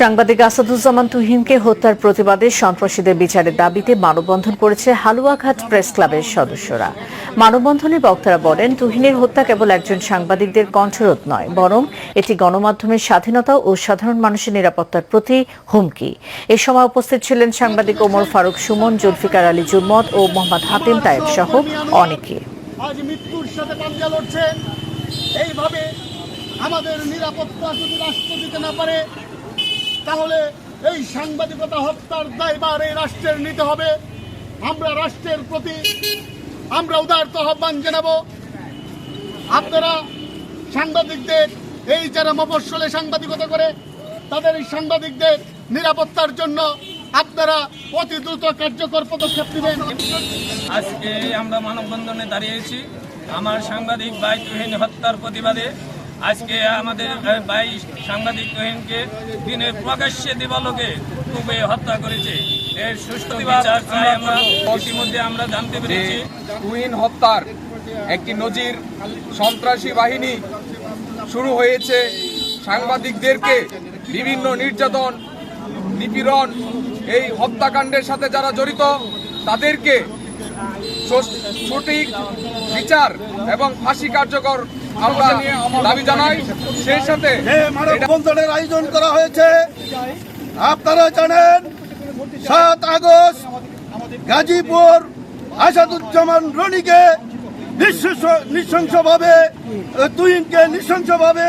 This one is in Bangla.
সাংবাদিক আসাদুজ্জামান তুহিনকে হত্যার প্রতিবাদে সন্ত্রাসীদের বিচারের দাবিতে মানববন্ধন করেছে হালুয়াঘাট প্রেস ক্লাবের সদস্যরা। মানববন্ধনে বক্তারা বলেন, তুহিনের হত্যা কেবল একজন সাংবাদিকদের কণ্ঠরোধ নয়, বরং এটি গণমাধ্যমের স্বাধীনতা ও সাধারণ মানুষের নিরাপত্তার প্রতি হুমকি। এ সময় উপস্থিত ছিলেন সাংবাদিক ওমর ফারুক সুমন, জুলফিকার আলী জুম্মত ও মোহাম্মদ হাতিম তায়েব সহ অনেকে। আমাদের নিরাপত্তা যদি রাষ্ট্র দিতে না পারে তাহলে এই সাংবাদিকতা হত্যার দায়বার এই রাষ্ট্রের নিতে হবে। আমরা রাষ্ট্রের প্রতি আমরা উদারত আহ্বান জানাব। আপনারা সাংবাদিকদের এই যারা মফস্বলে সাংবাদিকতা করে, তাদের এই সাংবাদিকদের নিরাপত্তার জন্য আপনারা অতি দ্রুত কার্যকর পদক্ষেপ নেবেন। আজকে আমরা মানববন্ধনে দাঁড়িয়েছি। আমার সাংবাদিক তুহিন হত্যার প্রতিবাদে আজকে আমাদের ভাই সাংবাদিক তুহিনকে দিনের প্রকাশ্যে দিবালোকে খুবই হত্যা করেছে। এর সুষ্ঠু বিচার চাই আমরা। ইতিমধ্যে আমরা জানতে পেরেছি। টুইন হত্যার একটি নজির সন্ত্রাসী বাহিনী শুরু হয়েছে। সাংবাদিকদেরকে বিভিন্ন নির্যাতন, নিপীড়ন, এই হত্যাকাণ্ডের সাথে যারা জড়িত, তাদেরকে সঠিক বিচার এবং ফাঁসি কার্যকর আমরা দাবি জানাই। সেই সাথে আয়োজন করা হয়েছে। আপনারা জানেন, সাত আগস্ট গাজীপুর আসাদুজ্জামান রনিকে নৃশংসভাবে তুহিনকে নৃশংসভাবে